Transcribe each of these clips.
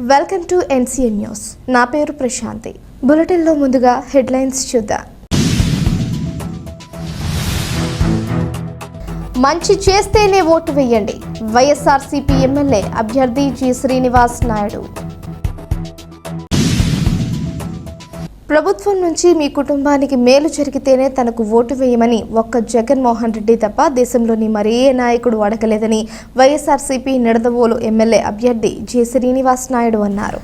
Welcome to NCN news. నా పేరు ప్రశాంతి. బులెటిన్లో ముందుగా హెడ్లైన్స్ చూద్దాం. మంచి చేస్తేనే ఓటు వేయండి. వైఎస్ఆర్సీపీ ఎమ్మెల్యే అభ్యర్థి జి శ్రీనివాస్ నాయుడు. ప్రభుత్వం నుంచి మీ కుటుంబానికి మేలు జరిగితేనే తనకు ఓటు వేయమని ఒక్క జగన్మోహన్ రెడ్డి తప్ప దేశంలోని మరే నాయకుడు అడగలేదని వైఎస్ఆర్సీపీ నిడదవోలు ఎమ్మెల్యే అభ్యర్థి జె శ్రీనివాస్ నాయుడు అన్నారు.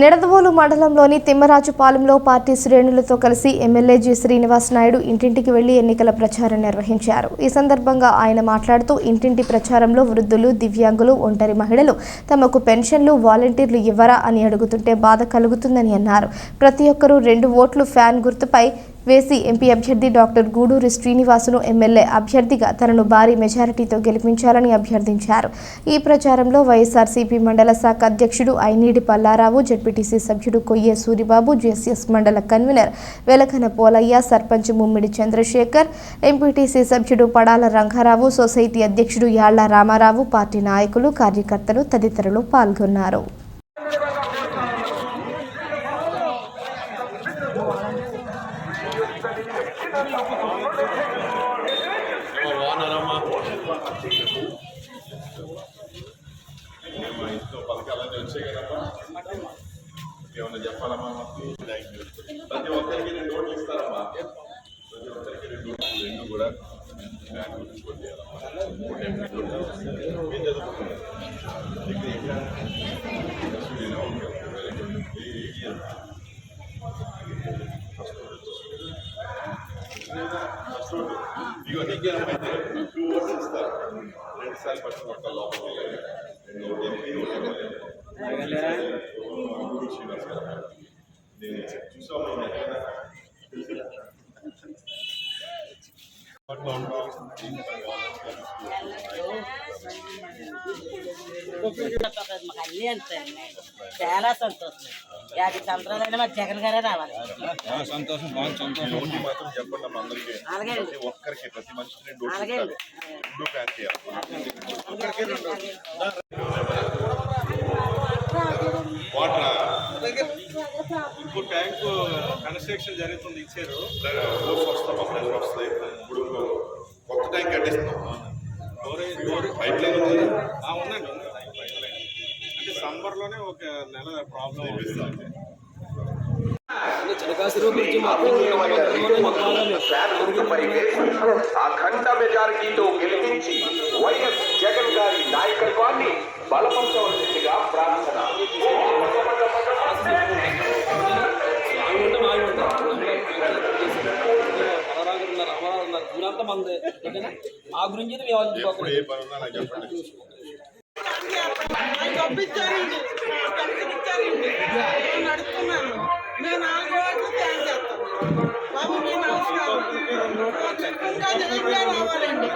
నిడదవోలు మండలంలోని తిమ్మరాజుపాలెంలో పార్టీ శ్రేణులతో కలిసి ఎమ్మెల్యే జి. శ్రీనివాస్ నాయుడు ఇంటింటికి వెళ్ళి ఎన్నికల ప్రచారం నిర్వహించారు. ఈ సందర్భంగా ఆయన మాట్లాడుతూ ఇంటింటి ప్రచారంలో వృద్ధులు దివ్యాంగులు ఒంటరి మహిళలు తమకు పెన్షన్లు వాలంటీర్లు ఇవ్వరా అని అడుగుతుంటే బాధ కలుగుతుందని అన్నారు. ప్రతి ఒక్కరూ రెండు ఓట్లు ఫ్యాన్ గుర్తుపై వేసి ఎంపీ అభ్యర్థి డాక్టర్ గూడూరి శ్రీనివాసును ఎమ్మెల్యే అభ్యర్థిగా తనను భారీ మెజారిటీతో గెలిపించాలని అభ్యర్థించారు. ఈ ప్రచారంలో వైఎస్ఆర్సీపీ మండల శాఖ అధ్యక్షుడు ఐనీడి పల్లారావు జడ్పీటీసీ సభ్యుడు కొయ్య సూరిబాబు జేసీఎస్ మండల కన్వీనర్ వెలకన పోలయ్య సర్పంచ్ ముమ్మిడి చంద్రశేఖర్ ఎంపీటీసీ సభ్యుడు పడాల రంగారావు సొసైటీ అధ్యక్షుడు యాళ్ళ రామారావు పార్టీ నాయకులు కార్యకర్తలు తదితరులు పాల్గొన్నారు. వానరమ్మా మా ఇంట్లో పథకాలన్నీ వచ్చాయి కదమ్మా ఏమన్నా చెప్పాలమ్మా ప్రతి ఒక్కరికి రెండు ఓట్లు ఇస్తారమ్మా ప్రతి ఒక్కరికి రెండు ఓట్లు రెండు కూడా కొట్టేయాలమ్మా ఓటు. ఇగో టూ ఓట్స్ ఇస్తారు రెండు సార్లు పట్టు లోపలికి నేను చూసాము అన్నీ అంతే చాలా సంతోషం యాభై సంవత్సరాలైనా మా జగన్ గారే రావాలి సంతోషం మాత్రం చెప్పండి అందరికీ. అలాగే ఒక్కరికి ప్రతి మనిషికి రెండు అలాగే ఇప్పుడు ట్యాంకు కన్స్ట్రక్షన్ జరుగుతుంది ఇచ్చారు. వస్తాం అప్పుడు వస్తాయి. ఇప్పుడు కొత్త ట్యాంక్ కట్టిస్తున్నాం. పైప్ లైన్ ఉంది. ఉందండి ఉంది. అంటే సమ్మర్లోనే ఒక నెల ప్రాబ్లం చూపిస్తాను. అఖండ మెజారిటీతో గెలిపించి వైఎస్ జగన్ గారి నాయకత్వాన్ని బలపరచవలసిందిగా ప్రార్థన. ఊరంతా మంది ఓకేనా ఆ గురించి మేము కనిపించారండి నేను చేస్తాను. బాబు మీ నమస్కారం. ఇంకా జగన్ గారు రావాలండి.